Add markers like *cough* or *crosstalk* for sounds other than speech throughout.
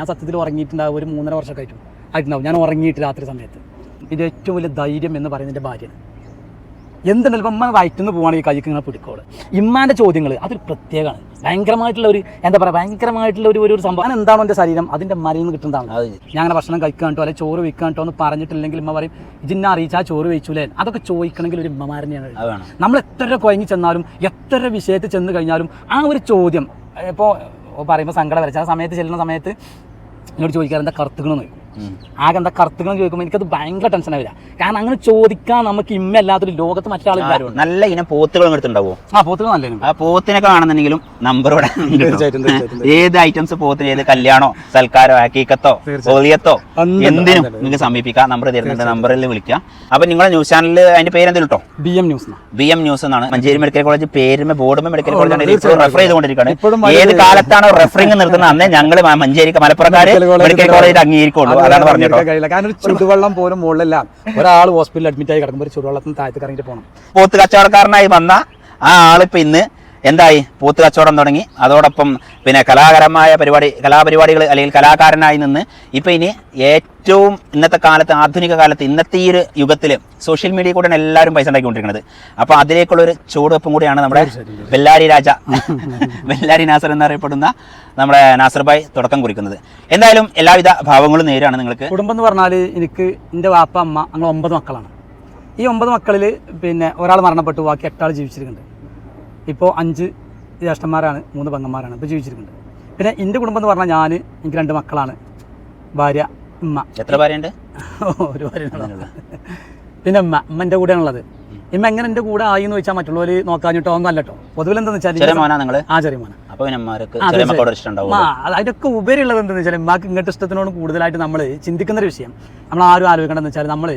ഞാൻ സത്യത്തിൽ ഉറങ്ങിയിട്ടുണ്ടാവും ഒരു മൂന്നര വർഷമൊക്കെ ആയിട്ടും ആയിട്ടുണ്ടാവും. ഞാൻ ഉറങ്ങിയിട്ട് രാത്രി സമയത്ത്. ഇത് ഏറ്റവും വലിയ ധൈര്യം എന്ന് പറയുന്നത് എന്റെ ഭാര്യയാണ്. എന്തുണ്ടല്ലോ ഇപ്പം ഉമ്മ വയറ്റുനിന്ന് പോവുകയാണെങ്കിൽ കൈക്ക് ഇങ്ങനെ പിടിക്കോൾ. ഇമ്മാന്റെ ചോദ്യങ്ങൾ അതൊരു പ്രത്യേകമാണ്. ഭയങ്കരമായിട്ടുള്ള ഒരു എന്താ പറയുക ഭയങ്കരമായിട്ടുള്ള ഒരു ഒരു സംഭവം. എന്താണോ എന്റെ ശരീരം അതിന്റെ മരയിൽ നിന്ന് കിട്ടുന്നതാണ് അത് ഞാൻ അങ്ങനെ ഭക്ഷണം കഴിക്കാണ്ടോ അല്ലെങ്കിൽ ചോറ് വെക്കാണ്ടോ എന്ന് പറഞ്ഞിട്ടില്ലെങ്കിൽ ഇമ്മ പറയും ഇതിനെ അറിയിച്ചാൽ ചോറ് വെച്ചൂലേ അതൊക്കെ ചോദിക്കണമെങ്കിൽ ഒരു ഇമ്മമാരനെയാണ് നമ്മൾ എത്ര കുഴങ്ങി ചെന്നാലും എത്ര വിഷയത്തിൽ ചെന്ന് കഴിഞ്ഞാലും ആ ഒരു ചോദ്യം ഇപ്പോൾ പറയുമ്പോൾ സങ്കടം വരച്ച ആ സമയത്ത് ചെല്ലുന്ന സമയത്ത് എന്നോട് ചോദിക്കാറ് എന്താ ഉം. ആകെ എന്താ കറുത്തുകൾ ചോദിക്കുമ്പോൾ എനിക്കത് ഭയങ്കര ടെൻഷൻ ആവില്ല. കാരണം അങ്ങനെ ചോദിക്കാൻ നമുക്ക് ഇമ്മല്ലാത്തൊരു ലോകത്ത് മറ്റാളില്ല ആരും നല്ല ഇനം പോത്തുകളും എടുത്തുണ്ടാവോ ആ പോത്തുകൾ നല്ല ആ പോത്തിനെ കാണുന്നുണ്ടെങ്കിലും നമ്പർ ഇവിടെ. ഏത് ഐറ്റംസ് പോത്തിന് ഏത് കല്യാണോ സൽക്കാരോ ഹക്കീക്കത്തോ ഓലിയത്തോ എന്തിനും നിങ്ങൾക്ക് സമീപിക്കാം. നമ്പർ തരുന്നുണ്ട് നമ്പറിൽ വിളിക്കാം. അപ്പൊ നിങ്ങളെ ന്യൂസ് ചാനലിൽ അതിന്റെ പേരെന്തെങ്കിലും കേട്ടോ B M news B M news എന്നാണ്. മഞ്ചേരി മെഡിക്കൽ കോളേജ് പേരുമ ബോർഡുമ മെഡിക്കൽ കോളേജ് റെഫർ ചെയ്തുകൊണ്ടിരിക്കുകയാണ് ഏത് കാലത്താണോ റെഫറിംഗ് *laughs* നിർത്തുന്നത്? അന്നേ ഞങ്ങൾ മഞ്ചേരി മലപ്പുറക്കാര് മെഡിക്കൽ കോളേജിൽ അംഗീകരിക്കുള്ളൂ. കഴിയില്ല. കാരണം ഒരു ചുടുവെള്ളം പോലും മുകളിലല്ല. ഒരാൾ ഹോസ്പിറ്റലിൽ അഡ്മിറ്റ് ആയി കിടക്കുമ്പോൾ ഒരു ചുടുവെള്ളത്തിന് താഴത്ത് ഇറങ്ങിയിട്ട് പോകണം പോത്ത് കച്ചവടക്കാരനായി വന്ന ആ ആളിപ്പോ ഇന്ന് എന്തായി? പൂത്ത് കച്ചവടം തുടങ്ങി. അതോടൊപ്പം പിന്നെ കലാകരമായ പരിപാടി കലാപരിപാടികൾ അല്ലെങ്കിൽ കലാകാരനായി നിന്ന് ഇപ്പം ഇനി ഏറ്റവും ഇന്നത്തെ കാലത്ത് ആധുനിക കാലത്ത് ഇന്നത്തെ ഈ ഒരു യുഗത്തിൽ സോഷ്യൽ മീഡിയ കൂടെയാണ് എല്ലാവരും പൈസ ഉണ്ടാക്കിക്കൊണ്ടിരിക്കുന്നത്. അപ്പോൾ അതിലേക്കുള്ള ഒരു ചുവടുവെപ്പും കൂടിയാണ് നമ്മുടെ ബെല്ലാരി രാജ. ബെല്ലാരി നാസർ എന്നറിയപ്പെടുന്ന നമ്മുടെ നാസർ ഭായ് തുടക്കം കുറിക്കുന്നത്. എന്തായാലും എല്ലാവിധ ഭാവങ്ങളും നേരാണ് നിങ്ങൾക്ക്. കുടുംബം എന്ന് പറഞ്ഞാൽ എനിക്ക് എന്റെ വാപ്പ അമ്മ അങ്ങനെ ഒമ്പത് മക്കളാണ്. ഈ ഒമ്പത് മക്കളിൽ പിന്നെ ഒരാൾ മരണപ്പെട്ടു ബാക്കി എട്ടാൾ ജീവിച്ചിരിക്കുന്നുണ്ട്. ഇപ്പോൾ അഞ്ച് ജ്യേഷ്ഠന്മാരാണ് മൂന്ന് പെങ്ങന്മാരാണ് ഇപ്പോൾ ജീവിച്ചിരിക്കുന്നുണ്ട് പിന്നെ എന്റെ കുടുംബം എന്ന് പറഞ്ഞാൽ ഞാൻ എനിക്ക് രണ്ട് മക്കളാണ് ഭാര്യ ഉമ്മ. എത്ര ഭാര്യയുണ്ട്? ഒരു ഭാര്യ പിന്നെ ഉമ്മ ഉമ്മ എന്റെ കൂടെയാണുള്ളത്. ഇമ്മ എങ്ങനെ എന്റെ കൂടെ ആയി എന്ന് വെച്ചാൽ മറ്റുള്ളവർ നോക്കാഞ്ഞിട്ടോ ഒന്നും അല്ല കേട്ടോ പൊതുവിൽ എന്താണെന്ന് ചെറിയ വെച്ചാൽ മോനാ ചെറിയ മോനാ. അമ്മമാർക്ക് ആ, ചെറിയ ആ, അത് അതിനൊക്കെ ഉപരിയുള്ളത് എന്താണെന്ന് വെച്ചാൽ ഉമ്മാക്ക് ഇങ്ങോട്ട് ഇഷ്ടത്തിനോട് കൂടുതലായിട്ട് നമ്മൾ ചിന്തിക്കുന്ന ഒരു വിഷയം. നമ്മൾ ആരും ആലോചിക്കേണ്ടതെന്ന് വെച്ചാൽ നമ്മൾ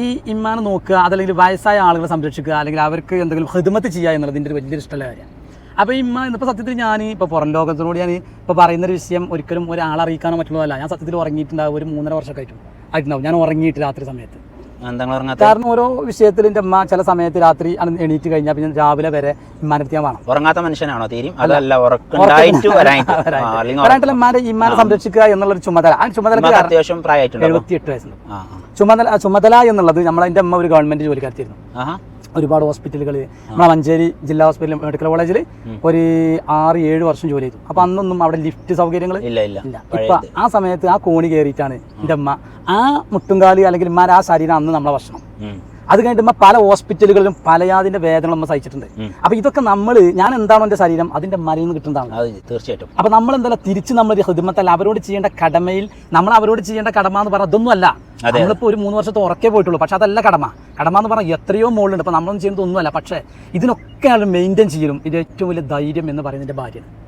ഈ ഇമ്മാനെ നോക്കുക അതല്ലെങ്കിൽ വയസ്സായ ആളുകളെ സംരക്ഷിക്കുക അല്ലെങ്കിൽ അവർക്ക് എന്തെങ്കിലും ഹിദ്മത്ത് ചെയ്യുക എന്നുള്ളതിന്റെ ഒരു വലിയൊരു ഇഷ്ടമുള്ള കാര്യമാണ്. അപ്പോൾ ഇമ്മ ഇന്നിപ്പോൾ സത്യത്തിൽ ഞാൻ ഇപ്പോൾ പുറം ലോകത്തിനോട് ഞാൻ ഇപ്പോൾ പറയുന്ന ഒരു വിഷയം ഒരിക്കലും ഒരാളറിയിക്കാനോ മറ്റുള്ളതല്ല. ഞാൻ സത്യത്തിൽ ഉറങ്ങിയിട്ടുണ്ടാവും ഒരു മൂന്നര വർഷമൊക്കെ ആയിട്ടും ആയിട്ടുണ്ടാവും. ഞാൻ ഉറങ്ങിയിട്ട് രാത്രി സമയത്ത്. കാരണം ഓരോ വിഷയത്തിൽ എന്റെ അമ്മ ചില സമയത്ത് രാത്രി എണീറ്റ് കഴിഞ്ഞാൽ പിന്നെ രാവിലെ വരെ ഞാൻ വേണം. ഉറങ്ങാത്ത മനുഷ്യനാണോ തീരും അതല്ല വരാനായിട്ടുള്ള ഇമ്മാരെ ഇമ്മാനെ സംരക്ഷിക്കുക എന്നുള്ളൊരു ചുമതല. ആ ചുമതല അത്യാവശ്യം പ്രായമായിട്ടുണ്ടോ എഴുപത്തിയെട്ട് വയസ്സുണ്ട്. ചുമതല ചുമതല എന്നുള്ളത് നമ്മളെ എന്റെ അമ്മ ഒരു ഗവൺമെന്റ് ജോലിക്കാരത്തിയിരുന്നു ഒരുപാട് ഹോസ്പിറ്റലുകളിൽ നമ്മളെ മഞ്ചേരി ജില്ലാ ഹോസ്പിറ്റൽ മെഡിക്കൽ കോളേജിൽ ഒരു ആറ് ഏഴ് വർഷം ജോലി ചെയ്തു. അപ്പൊ അന്നൊന്നും അവിടെ ലിഫ്റ്റ് സൗകര്യങ്ങൾ ഇല്ല ഇല്ല. ഇപ്പൊ ആ സമയത്ത് ആ കോണി കയറിയിട്ടാണ് എന്റെ അമ്മ ആ മുട്ടുംകാലി അല്ലെങ്കിൽ ആ ശരീരം അന്ന് നമ്മളെ ഭക്ഷണം. അത് കഴിഞ്ഞിട്ട് പല ഹോസ്പിറ്റലുകളിലും പലയാതിന്റെ വേദന നമ്മൾ സഹിച്ചിട്ടുണ്ട്. അപ്പൊ അപ്പോൾ ഇതൊക്കെ നമ്മൾ ഞാൻ എന്താണോ എന്റെ ശരീരം അതിന്റെ മരയിൽ നിന്ന് കിട്ടുന്നതാണ്. തീർച്ചയായിട്ടും. അപ്പൊ നമ്മൾ എന്താ തിരിച്ച് നമ്മൾ ഹിദ്മത്തല്ല അവരോട് ചെയ്യേണ്ട കടമയിൽ നമ്മൾ അവരോട് ചെയ്യേണ്ട കടമ എന്ന് പറഞ്ഞാൽ അതൊന്നും അല്ല. അതെ. നമ്മളിപ്പോൾ ഒരു മൂന്ന് വർഷത്തെ ഉറക്കേ പോയിട്ടുള്ളൂ. പക്ഷെ അതല്ല കടമ. കടമ എന്ന് പറഞ്ഞാൽ എത്രയോ മുകളിലുണ്ട്. ഇപ്പൊ നമ്മളൊന്നും ചെയ്യുന്നത് ഒന്നുമല്ല പക്ഷേ ഇതിനൊക്കെ മെയിന്റെയിൻ ചെയ്യലും. ഇത് ഏറ്റവും വലിയ ധൈര്യം എന്ന് പറയുന്നതിന്റെ ഭാര്യയാണ്.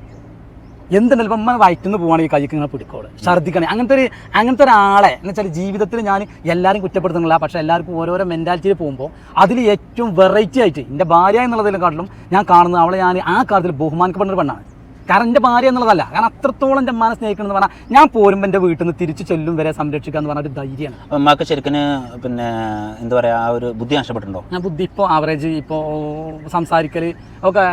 എന്തുണ്ടല്ലോ ഇപ്പം ഉമ്മ വയറ്റുനിന്ന് പോവുകയാണെങ്കിൽ കൈക്ക് ഇങ്ങനെ പിടിക്കോൾ. ഛർദ്ദിക്കണേ. അങ്ങനത്തെ ഒരു അങ്ങനത്തെ ഒരാളെ എന്ന് വെച്ചാൽ ജീവിതത്തിൽ ഞാൻ എല്ലാവരും കുറ്റപ്പെടുത്തുന്നില്ല. പക്ഷേ എല്ലാവർക്കും ഓരോരോ മെന്റാലിറ്റിയിൽ പോകുമ്പോൾ അതിൽ ഏറ്റവും വെറൈറ്റി ആയിട്ട് എന്റെ ഭാര്യ എന്നുള്ളതിനെക്കാട്ടിലും ഞാൻ കാണുന്നത് അവളെ ഞാൻ ആ കാര്യത്തിൽ ബഹുമാനിക്കപ്പെടുന്ന ഒരു പെണ്ണാണ്. കാരണം എന്റെ ഭാര്യ എന്നുള്ളതല്ല. കാരണം അത്രത്തോളം എന്റെ അമ്മാനെ സ്നേഹിക്കണം എന്ന് പറഞ്ഞാൽ ഞാൻ പോരുമ്പോൾ എന്റെ വീട്ടിൽ നിന്ന് തിരിച്ചു ചെല്ലും വരെ സംരക്ഷിക്കുക എന്ന് പറഞ്ഞ ഒരു ധൈര്യമാണ്. അമ്മയ്ക്ക് ശരിക്കും പിന്നെ എന്താ പറയുക ആ ഒരു ബുദ്ധി നഷ്ടപ്പെട്ടുണ്ടോ ഞാൻ ബുദ്ധി ഇപ്പോൾ ആവറേജ് ഇപ്പോൾ സംസാരിക്കൽ ഒക്കെ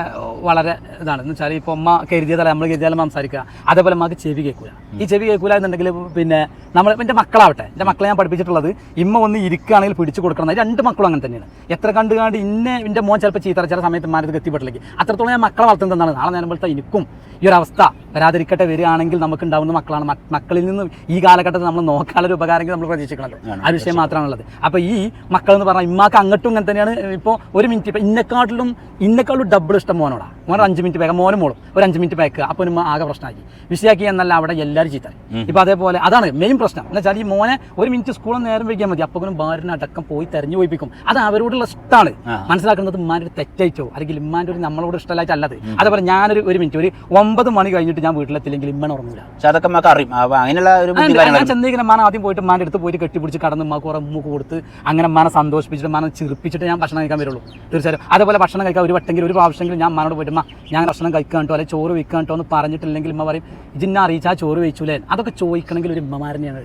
വളരെ ഇതാണ്. എന്ന് വെച്ചാൽ ഇപ്പോൾ അമ്മ കരുതിയതല്ല നമ്മൾ കരുതിയാലും സംസാരിക്കുക. അതേപോലെ അമ്മയ്ക്ക് ചെവി കേൾക്കില്ല ഈ ചെവി കേൾക്കൂല എന്നുണ്ടെങ്കിൽ പിന്നെ നമ്മൾ എന്റെ മക്കളാവട്ടെ എന്റെ മക്കളെ ഞാൻ പഠിപ്പിച്ചിട്ടുള്ളത് ഇമ്മ ഒന്ന് ഇരിക്കുകയാണെങ്കിൽ പിടിച്ചു കൊടുക്കണം. രണ്ട് മക്കളും അങ്ങനെ തന്നെയാണ്. എത്ര കണ്ടു കണ്ട് ഇന്നെ എന്റെ മോൻ ചിലപ്പോൾ ചീത്തറ ചില സമയത്ത് മാനത്ത് എത്തിപ്പെട്ടില്ലെങ്കിൽ അത്രത്തോളം ഞാൻ മക്കളെ വളർത്തുന്നത് വളർത്തുന്നതാണ് നാളെ നേരമ്പോഴത്തെ എനിക്കും ഈ ഒരു അവസ്ഥ വരാതിരിക്കട്ടെ വരികയാണെങ്കിൽ നമുക്ക് ഉണ്ടാവുന്ന മക്കളാണ്. മക്കളിൽ നിന്ന് ഈ കാലഘട്ടത്തിൽ നമ്മൾ നോക്കാനുള്ള ഉപകാരമെങ്കിൽ നമ്മൾ പ്രതീക്ഷിക്കണമല്ലോ ആ വിഷയം മാത്രമാണുള്ളത് അപ്പോൾ ഈ മക്കൾ എന്ന് പറഞ്ഞാൽ ഇമ്മാക്ക് അങ്ങോട്ടും ഇങ്ങനെ തന്നെയാണ് ഇപ്പോൾ ഒരു മിനിറ്റ്. ഇപ്പം ഇന്നെക്കാട്ടിലും ഇന്നെക്കാളും ഡബിൾ ഇഷ്ടം മോനോടാ. മോൻ അഞ്ച് മിനിറ്റ് പേക്ക മോനും മോളും. ഒരു അഞ്ച് മിനിറ്റ് അപ്പോൾ ഉമ്മ ആകെ പ്രശ്നമാക്കി വിഷയാക്കി എന്നല്ല അവിടെ എല്ലാവരും ചീത്ത ഇപ്പോൾ അതേപോലെ അതാണ് മെയിൻ പ്രശ്നം. എന്ന് വെച്ചാൽ ഈ മോനെ ഒരു മിനിറ്റ് സ്കൂളിൽ നേരം വയ്ക്കാൻ മതി. അപ്പോഴും ഭാര്യനെ അടക്കം പോയി തെരഞ്ഞു പോയിപ്പിക്കും. അത് അവരോടുള്ള ഇഷ്ടമാണ്. മനസ്സിലാക്കുന്നത് ഉമ്മാന്റെ ഒരു തെറ്റയച്ചോ? അല്ലെങ്കിൽ ഇമ്മാന്റെ ഒരു നമ്മളോട് ഇഷ്ടമല്ലായിട്ടല്ലത് അതേപോലെ ഞാനൊരു ഒരു മിനിറ്റ് ഒരു ഒമ്പത് മണി കഴിഞ്ഞിട്ട് ഞാൻ വീട്ടിലെത്തില്ലെങ്കിൽ ഇമ്മൻ ഉറങ്ങില്ല അതൊക്കെ അറിയും. അങ്ങനെയുള്ള ഒരു ഞാൻ ചെന്നിങ്ങനെ ചെന്നൈക്കിനെ മാന ആദ്യം പോയിട്ട് മാന്റെ അടുത്ത് പോയിട്ട് കെട്ടിപ്പിടിച്ച് കടന്ന് ഉമ്മ കുറെ ഉമ്മക്ക് കൊടുത്ത് അങ്ങനെ മാനെ സന്തോഷിപ്പിച്ചിട്ട് മാനെ ചിരിപ്പിച്ചിട്ട് ഞാൻ ഭക്ഷണം കഴിക്കാൻ വരുള്ളൂ. തീർച്ചയായും അതേപോലെ ഭക്ഷണം കഴിക്കാൻ ഒരു വട്ടെങ്കിലും ഒരു പ്രാവശ്യമെങ്കിലും ഞാൻ മാനോട് "ഉമ്മ, ഞാൻ ഭക്ഷണം കഴിക്കാൻ കേട്ടോ അല്ലെങ്കിൽ ചോറ് വയ്ക്കാൻ കേട്ടോ എന്ന് പറഞ്ഞിട്ടില്ലെങ്കിൽ ഉമ്മ പറയും ഇതിന്നെ അറിയിച്ചാൽ ചോറ് വെച്ചൂലേ അതൊക്കെ ചോദിക്കണമെങ്കിൽ ഒരു ഉമ്മമാരനെയാണ്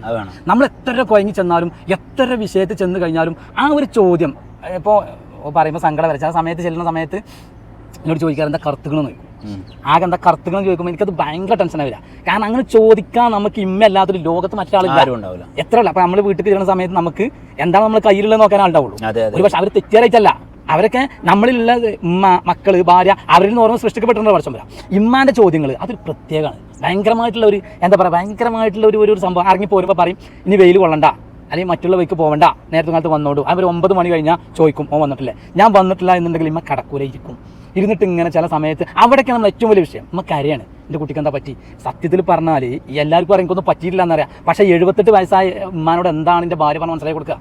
നമ്മൾ എത്ര കുഴങ്ങി ചെന്നാലും എത്ര വിഷയത്തിൽ ചെന്ന് കഴിഞ്ഞാലും ആ ഒരു ചോദ്യം ഇപ്പോൾ പറയുമ്പോൾ സങ്കടം വരച്ച ആ സമയത്ത് ചെല്ലുന്ന സമയത്ത് എന്നോട് ചോദിക്കാറ് എന്താ കറുത്തുകളെന്ന് ചോദിക്കും? ആകെ എന്താ കറുത്തുകളെന്ന് ചോദിക്കുമ്പോൾ എനിക്കത് ഭയങ്കര ടെൻഷൻ വരിക. കാരണം അങ്ങനെ ചോദിക്കാൻ നമുക്ക് ഇമ്മല്ലാത്തൊരു ലോകത്ത് മറ്റാളും ഉണ്ടാവില്ല. എത്ര ഉള്ള അപ്പൊ നമ്മൾ വീട്ടിൽ കയറുന്ന സമയത്ത് നമുക്ക് എന്താണ് നമ്മൾ കയ്യിലുള്ളത് നോക്കാൻ ആളുണ്ടാവുള്ളൂ. പക്ഷെ അവർ തെറ്റിയാറായിട്ടല്ല അവരൊക്കെ നമ്മളിലുള്ള ഉമ്മ മക്കൾ ഭാര്യ അവരിൽ നിന്ന് ഓർമ്മ സൃഷ്ടിക്കപ്പെട്ടിട്ടുണ്ട് വർഷം വരാം. ഇമ്മാന്റെ ചോദ്യങ്ങൾ അതൊരു പ്രത്യേകമാണ്. ഭയങ്കരമായിട്ടുള്ള ഒരു എന്താ പറയുക ഭയങ്കരമായിട്ടുള്ള ഒരു ഒരു സംഭവം. ഇറങ്ങി പോരുമ്പോൾ പറയും ഇനി വെയിൽ കൊള്ളണ്ട. അല്ലെങ്കിൽ മറ്റുള്ള വഴിക്ക് പോകണ്ട നേരത്തെ കാലത്ത് വന്നോളൂ. അവർ ഒമ്പത് മണി കഴിഞ്ഞാൽ ചോദിക്കും ഓ വന്നിട്ടില്ലേ? ഞാൻ വന്നിട്ടില്ല എന്നുണ്ടെങ്കിൽ ഇമ്മ കടക്കൂലയിരിക്കും ഇരുന്നിട്ട് ഇങ്ങനെ ചില സമയത്ത് അവിടെയൊക്കെ നമ്മൾ ഏറ്റവും വലിയ വിഷയം. നമ്മ കരയാണ്. എന്റെ കുട്ടിക്ക് എന്താ പറ്റി? സത്യത്തിൽ പറഞ്ഞാൽ എല്ലാവർക്കും അറിയാം എനിക്കൊന്നും പറ്റിയിട്ടില്ല എന്നറിയാം പക്ഷേ എഴുപത്തെട്ട് വയസ്സായ ഉമ്മാനോട് എന്താണ് എന്റെ ഭാര്യ പറഞ്ഞ് മനസ്സിലാക്കി കൊടുക്കുക?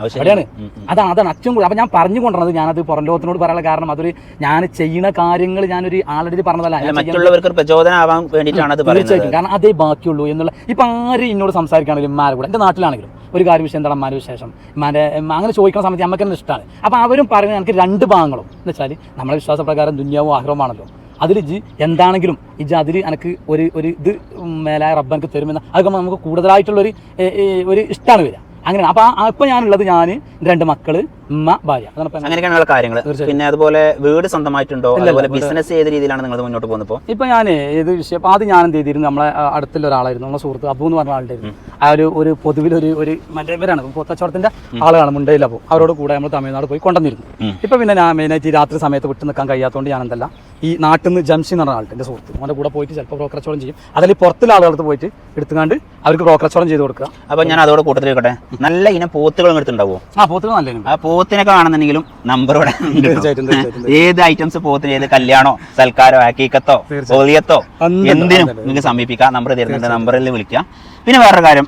അവിടെയാണ്. അതാണ് അതാണ് അച്ഛൻ കൂടി. അപ്പം ഞാൻ പറഞ്ഞു കൊണ്ടുവന്നത് ഞാനത് പുറം ലോകത്തിനോട് പറയാനുള്ള കാരണം അതൊരു ഞാൻ ചെയ്യുന്ന കാര്യങ്ങൾ ഞാനൊരു ആളുടെ പറഞ്ഞതല്ല. മറ്റുള്ളവർക്ക് പ്രചോദനമാവാൻ വേണ്ടിയിട്ടാണ് തീർച്ചയായിട്ടും. കാരണം അതേ ബാക്കിയുള്ളൂ എന്നുള്ള ഇപ്പം ആരും എന്നോട് സംസാരിക്കുകയാണെങ്കിലും ഇമ്മാരെ കൂടെ എന്റെ നാട്ടിലാണെങ്കിലും ഒരു കാര്യം വിഷയം എന്താണ് അമ്മാരുടെ വിശേഷം? ഉമ്മാന്റെ ഉമ്മ അങ്ങനെ ചോദിക്കുന്ന സമയത്ത് നമുക്ക് തന്നെ ഇഷ്ടമാണ് അപ്പോൾ അവരും പറയുന്നത് എനിക്ക് രണ്ട് ഭാഗങ്ങളും. എന്ന് വെച്ചാൽ നമ്മളെ വിശ്വാസപ്രകാരം ദുന്യാവും ആഗ്രഹമാണല്ലോ അതിൽ ജി എന്താണെങ്കിലും ഇജ് അതിൽ എനിക്ക് ഒരു ഒരു ഇത് മേലായ റബ്ബ് എനിക്ക് തരുമെന്ന് അതൊക്കെ നമുക്ക് കൂടുതലായിട്ടുള്ളൊരു ഒരു ഇഷ്ടമാണ് വരിക. അങ്ങനെയാണ്. അപ്പൊ ഇപ്പൊ ഞാനുള്ളത് ഞാൻ രണ്ട് മക്കൾ ഉമ്മ ഭാര്യ. അങ്ങനെയൊക്കെയാണ് കാര്യങ്ങൾ പിന്നെ അതുപോലെ വീട് സ്വന്തമായിട്ടുണ്ടോ? അതുപോലെ ബിസിനസ് ഏത് രീതിയിലാണ് നിങ്ങൾ മുന്നോട്ട് പോകുന്നത് ഇപ്പൊ? ഞാൻ ഏത് വിഷയം ആദ്യം ഞാൻ എന്ത് ചെയ്തിരുന്നു? നമ്മളെ അടുത്തുള്ള ഒരാളായിരുന്നു. നമ്മളെ സുഹൃത്ത് അബു എന്ന് പറഞ്ഞ ആളുണ്ടായിരുന്നു. ആ ഒരു ഒരു പൊതുവിൽ ഒരു ഒരു മറ്റേ ഇവരാണ്. പൊത്തച്ചോടത്തിന്റെ ആളുകളാണ് മുണ്ടയിൽ അപ്പോൾ അവരോട് കൂടെ നമ്മൾ തമിഴ്നാട് പോയി കൊണ്ടുവന്നിരുന്നു. ഇപ്പൊ പിന്നെ ഞാൻ മെയിനായിട്ട് ഈ രാത്രി സമയത്ത് വിട്ടു നിൽക്കാൻ കഴിയാത്തതുകൊണ്ട് ഞാൻ എന്തല്ല ഈ നാട്ടിൽ നിന്ന് ജംഷി എന്ന് പറഞ്ഞ ആളുടെ എന്റെ സുഹൃത്ത്. അവന്റെ കൂടെ പോയിട്ട് ചിലപ്പോൾ ബ്രോക്കറച്ചോളം ചെയ്യും. അതിൽ പുറത്തുള്ള ആളുകളടുത്ത് പോയിട്ട് എടുത്തുകൊണ്ട് അവർക്ക് ബ്രോക്കറച്ചോളം ചെയ്ത് കൊടുക്കുക. അപ്പോൾ ഞാൻ അതോടെ കൂട്ടത്തിൽ വെക്കട്ടെ നല്ല ഇനം പോത്തുകൾ എടുത്തുണ്ടാവുമോ ആ പോത്തുകൾ നല്ല ആ പോത്തിനെ കാണുന്നുണ്ടെങ്കിലും തീർച്ചയായിട്ടും ഏത് ഐറ്റംസ് പോത്തിന് ഏത് കല്യാണോ സൽക്കാരോ ഹക്കീക്കത്തോ ഓലിയത്തോ എന്തിനും. നിങ്ങൾക്ക് സമീപിക്കാം നമ്പർ തരുന്നുണ്ട് നമ്പറിൽ വിളിക്കാം. പിന്നെ വേറൊരു കാര്യം.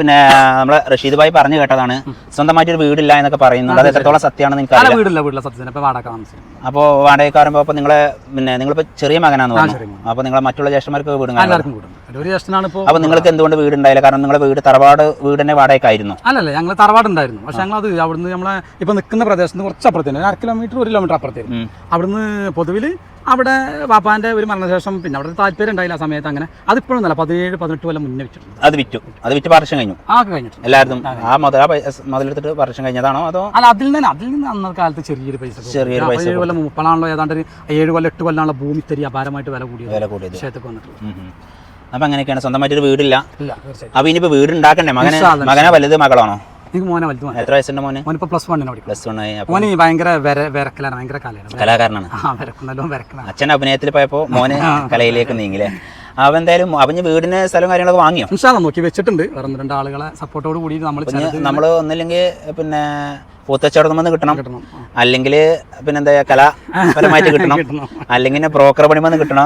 പിന്നെ നമ്മളെ റഷീദ് ഭായി പറഞ്ഞു കേട്ടതാണ്. സ്വന്തമായിട്ട് ഒരു വീടില്ല എന്നൊക്കെ പറയുന്നുണ്ട്. അത് എത്രത്തോളം സത്യമാണെന്ന് എനിക്ക് അറിയില്ല വീടില്ല വീട്ടിലെ സത്യത്തിന് വാടക താമസിക്കും അപ്പോൾ നിങ്ങളെ പിന്നെ നിങ്ങളിപ്പോൾ ചെറിയ മകനാന്ന് പറഞ്ഞു. അപ്പൊ അപ്പോൾ നിങ്ങളെ മറ്റുള്ള ജ്യേഷ്ഠന്മാർക്ക് വീട് അപ്പൊ എല്ലാവർക്കും ഒരു ജ്യേഷ്ഠനാണ് ഇപ്പോൾ അപ്പോൾ നിങ്ങൾക്ക് എന്തുകൊണ്ട് വീട് ഉണ്ടായില്ല കാരണം നിങ്ങളെ വീട് തറവാട് വീട് തന്നെ വാടകയ്ക്കായിരുന്നു. അല്ലല്ല ഞങ്ങൾ തറവാടുണ്ടായിരുന്നു. പക്ഷെ ഞങ്ങൾ അത് അവിടുന്ന് നമ്മളെ ഇപ്പൊ നിൽക്കുന്ന പ്രദേശത്ത് കുറച്ച് അപ്പുറത്തേന് അര കിലോമീറ്റർ ഒരു കിലോമീറ്റർ അപ്പുറത്തേന്. ഉം. അവിടുന്ന് പൊതുവിൽ അവിടെ വാപ്പാന്റെ ഒരു മരണശേഷം പിന്നെ അവിടെ താല്പര്യം ഉണ്ടായില്ല ആ സമയത്ത് അങ്ങനെ. അതിപ്പോഴും നല്ല പതിനേഴ് പതിനെട്ട് കൊല്ലം മുന്നേ വിറ്റു അത് വിറ്റു. അത് വിറ്റ് വർഷം കഴിഞ്ഞു. കഴിഞ്ഞിട്ടുണ്ട്. എല്ലാവരും ആ മുതൽ ആ മുതലെടുത്തിട്ട് വർഷം കഴിഞ്ഞതാണോ അതോ? അല്ല അതിൽ നിന്ന് അതിൽ നിന്ന് അന്നത്തെ കാലത്ത് ചെറിയൊരു പൈസ ചെറിയൊരു പൈസ ഏഴ് കൊല്ലം മുപ്പതാണല്ലോ ഏതാണ്ട് ഒരു ഏഴ് കൊല്ലം എട്ട് കൊല്ലാണല്ലോ ഭൂമി തരി അപാരമായിട്ട് വില കൂടിയത്. വില കൂടിയത്. വിഷയത്തൊക്കെ വന്നിട്ടുള്ളത്. അപ്പൊ അങ്ങനെയൊക്കെയാണ് സ്വന്തമായിട്ടൊരു വീടില്ല. ഇല്ല അപ്പൊ ഇനിയിപ്പോ വീട് ഉണ്ടാക്കണ്ടേ മകനെ മകനെ വലുത് മകളാണോ? എനിക്ക് മോനെ വലുത് എത്ര വയസ്സുണ്ട് മോനെ? മോനിപ്പോ പ്ലസ് വണ്ണിനെ പഠിക്കും പ്ലസ് വൺ ആയി. അപ്പൊ മോന് ഭയങ്കര വിര വിരക്കലാണ് ഭയങ്കര കലയാണ്. കലാകാരനാണ്. ആ വിരക്കുന്നല്ലോ അച്ഛൻ അഭിനയത്തിൽ പോയപ്പോ മോനെ കലയിലേക്ക് നീങ്ങില്ലേ? അവൻ എന്തായാലും അവന് വീടിന് സ്ഥലം കാര്യങ്ങളൊക്കെ വാങ്ങിയോ? ഇൻഷാല്ല നോക്കി വെച്ചിട്ടുണ്ട്. വേറെ രണ്ട് ആളുകളെ സപ്പോർട്ടോട് കൂടി നമ്മൾ നമ്മൾ ഒന്നില്ലെങ്കിൽ പിന്നെ പൂത്തച്ചവടം വന്ന് കിട്ടണം. അല്ലെങ്കിൽ പിന്നെന്താ കലാപരമായിട്ട് *laughs* കിട്ടണം. അല്ലെങ്കിൽ ബ്രോക്കർ പണി വന്ന് കിട്ടണം.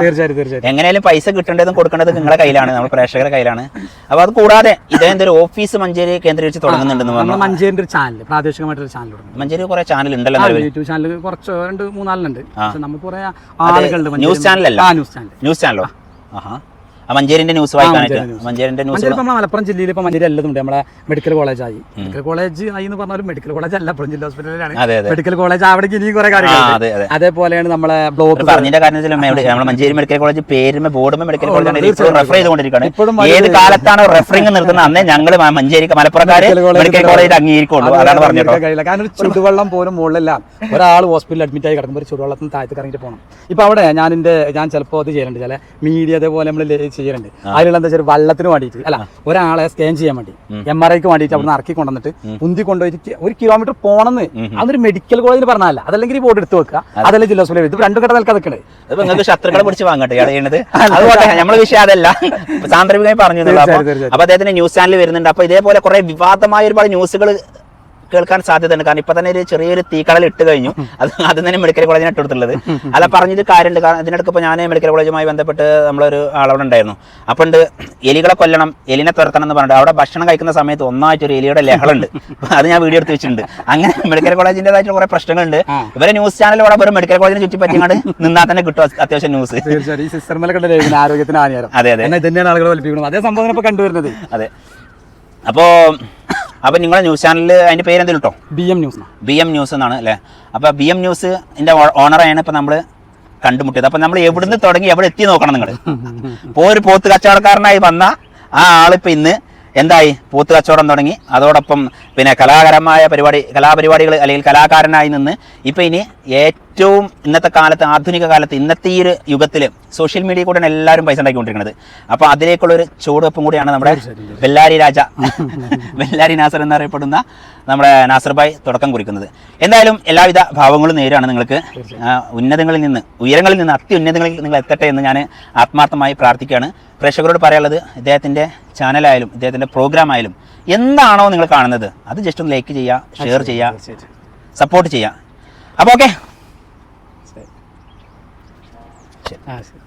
എങ്ങനെയാലും പൈസ കിട്ടേണ്ടതും കൊടുക്കേണ്ടതും നിങ്ങളുടെ കയ്യിലാണ്. നമ്മൾ പ്രേക്ഷകരുടെ കയ്യിലാണ്. അപ്പൊ അത് കൂടാതെ ഇതേ ഒരു ഓഫീസ് മഞ്ചേരി കേന്ദ്രീകരിച്ച് തുടങ്ങുന്നുണ്ടെന്ന് പറഞ്ഞു? മഞ്ചേരിന്റെ ഒരു ചാനൽ പ്രാദേശികമായിട്ടൊരു ചാനൽ തുടങ്ങി മഞ്ചേരി കുറെ ചാനൽ ഉണ്ടല്ലോ യൂട്യൂബ് ചാനൽ കുറച്ച് രണ്ട് മൂന്നാലുണ്ട് നമുക്ക് കുറെ ആളുകളുണ്ട് ന്യൂസ് ചാനലല്ല? ന്യൂസ് ചാനൽ ന്യൂസ് ചാനലോ ആഹാ ആ മഞ്ചേരിന്റെ ന്യൂസ് മഞ്ചേരിന്റെ ന്യൂസ് നമ്മളെ മലപ്പുറം ജില്ലയിൽ ഇപ്പൊ മഞ്ചേരി അല്ലതുണ്ട് നമ്മളെ മെഡിക്കൽ കോളേജ് ആയി. മെഡിക്കൽ കോളേജ് ആയി എന്ന് പറഞ്ഞാലും മെഡിക്കൽ കോളേജ് അല്ല അപ്പുറം ജില്ലാ ഹോസ്പിറ്റലിലാണ് മെഡിക്കൽ കോളേജ് അവിടെ ഇനിയും കുറെ കാര്യങ്ങൾ അതേപോലെയാണ് നമ്മളെ ബ്ലോക്ക് പറഞ്ഞതിന്റെ വെച്ചാൽ മഞ്ചേരി മെഡിക്കൽ കോളേജ് പേരുമ ബോർഡും മെഡിക്കൽ കോളേജ്. റെഫർ ചെയ്തുകൊണ്ടിരിക്കുകയാണ്. ഏത് കാലത്താണ് റെഫറിംഗ് നിർത്തുന്നത്? അന്നേ ഞങ്ങൾ മഞ്ചേരി മലപ്പുറക്കാര് മെഡിക്കൽ കോളേജ് അംഗീകരിക്കുള്ളൂ. അതാണ് പറഞ്ഞിട്ടോ കാരണം ചുടുവെള്ളം പോലും മുകളിലല്ല. ഒരാൾ ഹോസ്പിറ്റലിൽ അഡ്മിറ്റ് ആയി കിടക്കുമ്പോൾ ഒരു ചുടുവെള്ളത്തിന് താഴത്ത് ഇറങ്ങിയിട്ട് പോകണം ഇപ്പൊ അവിടെ ഞാൻ ഞാൻ ചിലപ്പോൾ അത് ചെയ്യലുണ്ട്. ചില മീഡിയ അതേപോലെ നമ്മൾ ചെയ്യലുണ്ട്. അതിലുള്ള എന്താ വെച്ചാൽ വെള്ളത്തിന് വേണ്ടിയിട്ട് അല്ല ഒരാളെ സ്കാൻ ചെയ്യാൻ വേണ്ടി. എം ആർ ഐക്ക് വേണ്ടിയിട്ട് അവിടെ ഇറക്കി കൊണ്ടുവന്നിട്ട് ഉന്തി കൊണ്ടുപോയിട്ട് ഒരു കിലോമീറ്റർ പോകണമെന്ന് അതൊരു മെഡിക്കൽ കോളേജിൽ പറഞ്ഞല്ല അതല്ലെങ്കിൽ ഈ ബോർഡ് എടുത്ത് വെക്കുക. അതല്ലെങ്കിൽ ജില്ലാ സ്കൂളിൽ ഇത് രണ്ടു കട നിൽക്കാൻ നിങ്ങൾക്ക് ശത്രുക്കളെ പിടിച്ച് വാങ്ങട്ടെ. ഇയാൾ ചെയ്യണത്. *laughs* അതുപോലെ നമ്മളെ വിഷയം അതല്ല. സാന്ദർഭികമായി പറഞ്ഞു. അപ്പൊ തീർച്ചയായും, തീർച്ചയായും. അദ്ദേഹത്തിന് ന്യൂസ് ചാനൽ വരുന്നുണ്ട്. അപ്പൊ ഇതേപോലെ കുറെ വിവാദമായ ഒരുപാട് ന്യൂസുകൾ കേൾക്കാൻ സാധ്യതയുണ്ട്. കാരണം ഇപ്പൊ തന്നെ ഒരു ചെറിയൊരു തീക്കടൽ ഇട്ട് കഴിഞ്ഞു. അത് അത് തന്നെ മെഡിക്കൽ കോളേജിന് ഇട്ടെടുത്തുള്ളത് അല്ല പറഞ്ഞൊരു കാര്യമുണ്ട്. കാരണം ഇതിനിടയ്ക്ക് ഇപ്പോൾ ഞാൻ മെഡിക്കൽ കോളേജുമായി ബന്ധപ്പെട്ട് നമ്മളൊരു ആളവിടെ ഉണ്ടായിരുന്നു. അപ്പം ഉണ്ട് എലികളെ കൊല്ലണം എലിനെ തുരത്തണം എന്ന് പറഞ്ഞിട്ട് അവിടെ ഭക്ഷണം കഴിക്കുന്ന സമയത്ത് ഒന്നായിട്ട് ഒരു എലിയുടെ ലഹളുണ്ട് അത് ഞാൻ വീഡിയോ എടുത്ത് വെച്ചിട്ടുണ്ട്. അങ്ങനെ മെഡിക്കൽ കോളേജിന്റേതായിട്ട് കുറെ പ്രശ്നങ്ങളുണ്ട്. ഇവരെ ന്യൂസ് ചാനൽ ഇവിടെ വെറും മെഡിക്കൽ കോളേജിനെ ചുറ്റി പറ്റിയാണ് നിന്നാൽ തന്നെ കിട്ടും അത്യാവശ്യം ന്യൂസ്. തീർച്ചയായും ആരോഗ്യത്തിന് ഹാനികരം. അതെ അതെ. ആളുകൾ വലിപ്പിക്കണം അതേ സംഭവം ഇപ്പൊ കണ്ടുവരുന്നത്. അതെ. അപ്പോൾ അപ്പോൾ നിങ്ങളുടെ ന്യൂസ് ചാനലിൽ അതിന്റെ പേര് എന്തെങ്കിലും കേട്ടോ B M news B M news എന്നാണ് അല്ലേ? അപ്പോൾ ബി എം ന്യൂസ് ഇതിന്റെ ഓണറാണ് ഇപ്പോൾ നമ്മൾ കണ്ടുമുട്ടിയത്. അപ്പോൾ നമ്മൾ എവിടുന്ന് തുടങ്ങി എവിടെ എത്തി നോക്കണം നിങ്ങൾ ഇപ്പോൾ *laughs* ഒരു പോത്ത് കച്ചവടക്കാരനായി വന്ന ആ ആളിപ്പോൾ ഇന്ന് എന്തായി? പൂത്ത് കച്ചവടം തുടങ്ങി. അതോടൊപ്പം പിന്നെ കലാകരമായ പരിപാടി കലാപരിപാടികൾ അല്ലെങ്കിൽ കലാകാരനായി നിന്ന് ഇപ്പം ഇനി ഏറ്റവും ഇന്നത്തെ കാലത്ത് ആധുനിക കാലത്ത് ഇന്നത്തെ ഈ ഒരു യുഗത്തിൽ സോഷ്യൽ മീഡിയ കൂടെയാണ് എല്ലാവരും പൈസ ഉണ്ടാക്കിക്കൊണ്ടിരിക്കുന്നത്. അപ്പോൾ അതിലേക്കുള്ള ഒരു ചുവടുവെപ്പും കൂടിയാണ് നമ്മുടെ ബെല്ലാരി രാജ. *laughs* ബെല്ലാരി നാസർ എന്നറിയപ്പെടുന്ന നമ്മുടെ നാസർ ഭായ് തുടക്കം കുറിക്കുന്നത്. എന്തായാലും എല്ലാവിധ ഭാവങ്ങളും നേരാണ് നിങ്ങൾക്ക്. ഉന്നതങ്ങളിൽ നിന്ന് ഉയരങ്ങളിൽ നിന്ന് അത്യുന്നതങ്ങളിൽ നിങ്ങൾ എത്തട്ടെ എന്ന് ഞാൻ ആത്മാർത്ഥമായി പ്രാർത്ഥിക്കുകയാണ്. പ്രേക്ഷകരോട് പറയാനുള്ളത് ഇദ്ദേഹത്തിന്റെ ചാനലായാലും ഇദ്ദേഹത്തിന്റെ പ്രോഗ്രാം ആയാലും എന്താണോ നിങ്ങൾ കാണുന്നത് അത് ജസ്റ്റ് ഒന്ന് ലൈക്ക് ചെയ്യുക ഷെയർ ചെയ്യുക സപ്പോർട്ട് ചെയ്യുക. അപ്പോൾ ഓക്കെ ആ ശരി